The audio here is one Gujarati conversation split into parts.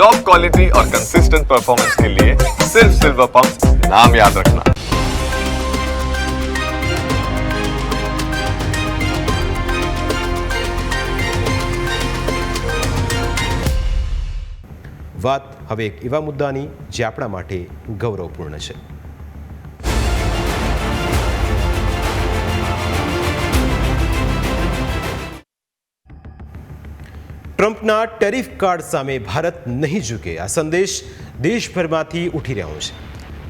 टॉप क्वालिटी और कंसिस्टेंट परफॉर्मेंस के लिए सिर्फ सिल्वर पंप नाम याद रखना વાત હવે એક એવા મુદ્દાની જે આપણા માટે ગૌરવપૂર્ણ છે ટ્રમ્પના ટેરિફ કાર્ડ સામે ભારત નહીં ઝૂકે. આ સંદેશ દેશભરમાંથી ઉઠી રહ્યો છે.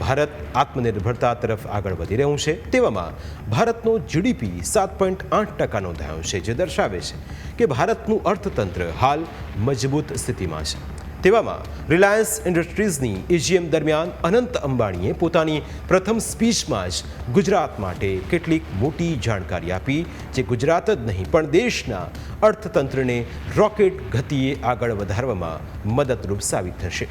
ભારત આત્મનિર્ભરતા તરફ આગળ વધી રહ્યું છે. તેવામાં ભારતનો જીડીપી સાત પોઈન્ટ આઠ ટકા નોંધાયો છે, જે દર્શાવે છે કે ભારતનું અર્થતંત્ર હાલ મજબૂત સ્થિતિમાં છે. તેવામાં રિલાયન્સ ઇન્ડસ્ટ્રીઝની એજીએમ દરમિયાન અનંત અંબાણીએ પોતાની પ્રથમ સ્પીચમાં જ ગુજરાત માટે કેટલીક મોટી જાણકારી આપી, જે ગુજરાત જ નહીં, પણ દેશના અર્થતંત્રને રોકેટ ગતિએ આગળ વધારવામાં મદદરૂપ સાબિત થશે.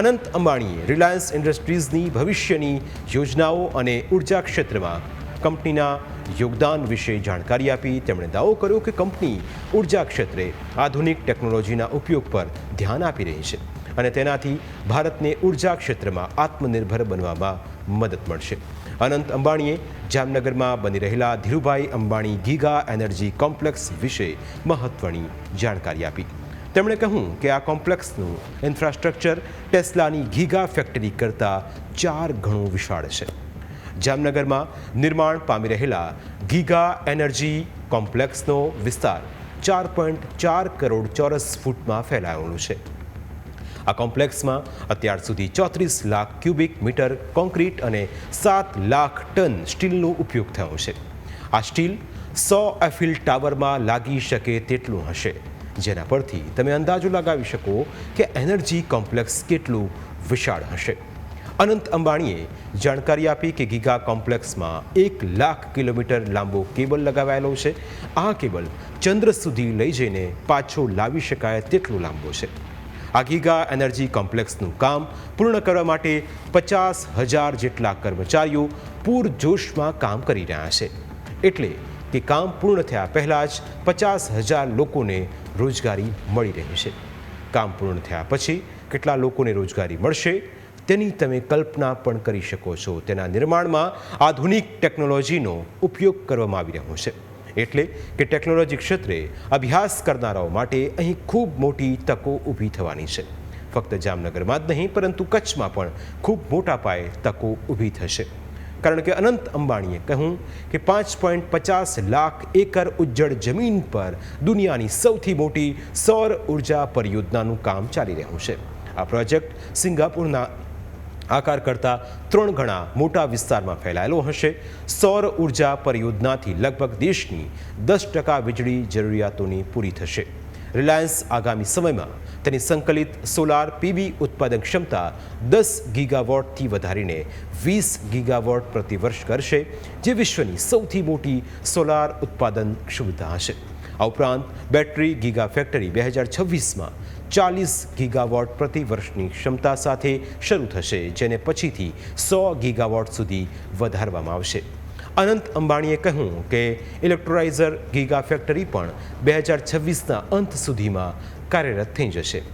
અનંત અંબાણીએ રિલાયન્સ ઇન્ડસ્ટ્રીઝની ભવિષ્યની યોજનાઓ અને ઊર્જા ક્ષેત્રમાં કંપનીના યોગદાન વિશે જાણકારી આપી તેમણે દાવો કર્યો કે કંપની ઊર્જા ક્ષેત્રે આધુનિક ટેકનોલોજીના ઉપયોગ પર ધ્યાન આપી રહી છે અને તેનાથી ભારતને ઊર્જા ક્ષેત્રમાં આત્મનિર્ભર બનવામાં મદદ મળશે. અનંત અંબાણીએ જામનગરમાં બની રહેલા Dhirubhai Ambani giga energy complex વિશે મહત્વની જાણકારી આપી. તેમણે કહ્યું કે આ કોમ્પ્લેક્સનું ઇન્ફ્રાસ્ટ્રક્ચર ટેસ્લાની ગીગા ફેક્ટરી કરતાં ચાર ગણું વિશાળ છે. જામનગરમાં નિર્માણ પામી રહેલા ગીગા એનર્જી કોમ્પ્લેક્સનો વિસ્તાર ચાર પોઈન્ટ ચાર કરોડ ચોરસ ફૂટમાં ફેલાયેલો છે. આ કોમ્પ્લેક્સમાં અત્યાર સુધી ચોત્રીસ લાખ ક્યુબિક મીટર કોન્ક્રીટ અને સાત લાખ ટન સ્ટીલનો ઉપયોગ થયો છે. આ સ્ટીલ સો એફિલ ટાવરમાં લાગી શકે તેટલું હશે. જેના પરથી તમે અંદાજો લગાવી શકો કે એનર્જી કોમ્પ્લેક્સ કેટલું વિશાળ હશે. અનંત અંબાણીએ જાણકારી આપી કે ગીગા કોમ્પ્લેક્સમાં એક લાખ કિલોમીટર લાંબો કેબલ લગાવાયેલો છે. આ કેબલ ચંદ્ર સુધી લઈ જઈને પાછો લાવી શકાય તેટલો લાંબો છે. આ ગીગા એનર્જી કોમ્પ્લેક્સનું કામ પૂર્ણ કરવા માટે પચાસ હજાર જેટલા કર્મચારીઓ પૂરજોશમાં કામ કરી રહ્યા છે. એટલે કે કામ પૂર્ણ થયા પહેલાં જ પચાસ હજાર લોકોને રોજગારી મળી રહી છે. કામ પૂર્ણ થયા પછી કેટલા લોકોને રોજગારી મળશે? તેની તમે કલ્પના પણ કરી શકો છો. તેના નિર્માણમાં આધુનિક ટેકનોલોજીનો ઉપયોગ કરવામાં આવી રહ્યો છે. એટલે કે ટેકનોલોજી ક્ષેત્રે અભ્યાસ કરનારાઓ માટે અહીં ખૂબ મોટી તકો ઊભી થવાની છે. ફક્ત જામનગરમાં જ નહીં, પરંતુ કચ્છમાં પણ ખૂબ મોટા પાયે તકો ઊભી થશે. કારણ કે અનંત અંબાણીએ કહ્યું કે પાંચ પોઈન્ટ પચાસ લાખ એકર ઉજ્જડ જમીન પર દુનિયાની સૌથી મોટી સૌર ઊર્જા પરિયોજનાનું કામ ચાલી રહ્યું છે. આ પ્રોજેક્ટ સિંગાપુરના આકાર કરતાં ત્રણ ગણા મોટા વિસ્તારમાં ફેલાયેલો હશે. સૌર ઊર્જા પરિયોજનાથી લગભગ દેશની દસ ટકા વીજળી જરૂરિયાતોની પૂરી થશે. રિલાયન્સ આગામી સમયમાં તેની સંકલિત સોલાર પીવી ઉત્પાદન ક્ષમતા દસ ગીગાવોટથી વધારીને વીસ ગીગાવોટ પ્રતિ વર્ષ કરશે, જે વિશ્વની સૌથી મોટી સોલાર ઉત્પાદન ક્ષમતા હશે. આ ઉપરાંત બેટરી ગીગા ફેક્ટરી બે હજાર છવ્વીસમાં ચાલીસ ગીગાવોટ પ્રતિ વર્ષની ક્ષમતા સાથે શરૂ થશે, જેને પછીથી સો ગીગાવોટ સુધી વધારવામાં આવશે. અનંત અંબાણીએ કહ્યું કે ઇલેક્ટ્રોલાઇઝર ગીગા ફેક્ટરી પણ બે હજાર છવ્વીસના અંત સુધીમાં કાર્યરત થઈ જશે.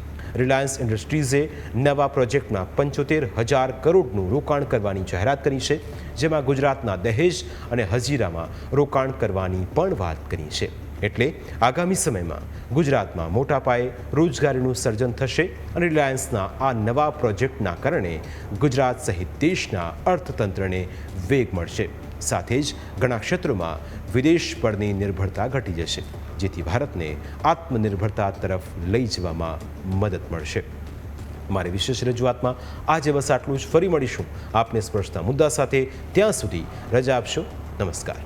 રિલાયન્સ ઇન્ડસ્ટ્રીઝે નવા પ્રોજેક્ટમાં પંચોતેર હજાર કરોડનું રોકાણ કરવાની જાહેરાત કરી છે, જેમાં ગુજરાતના દહેજ અને હજીરામાં રોકાણ કરવાની પણ વાત કરી છે. એટલે આગામી સમયમાં ગુજરાતમાં મોટા પાયે રોજગારીનું સર્જન થશે અને રિલાયન્સના આ નવા પ્રોજેક્ટના કારણે ગુજરાત સહિત દેશના અર્થતંત્રને વેગ મળશે. સાથે જ ઘણા ક્ષેત્રોમાં વિદેશ પરની નિર્ભરતા ઘટી જશે, જેથી ભારતને આત્મનિર્ભરતા તરફ લઈ જવામાં મદદ મળશે. મારી વિશેષ રજૂઆતમાં આજે બસ આટલું જ. ફરી મળીશું આપને સ્પર્શતા મુદ્દા સાથે. ત્યાં સુધી રજા આપશો. નમસ્કાર.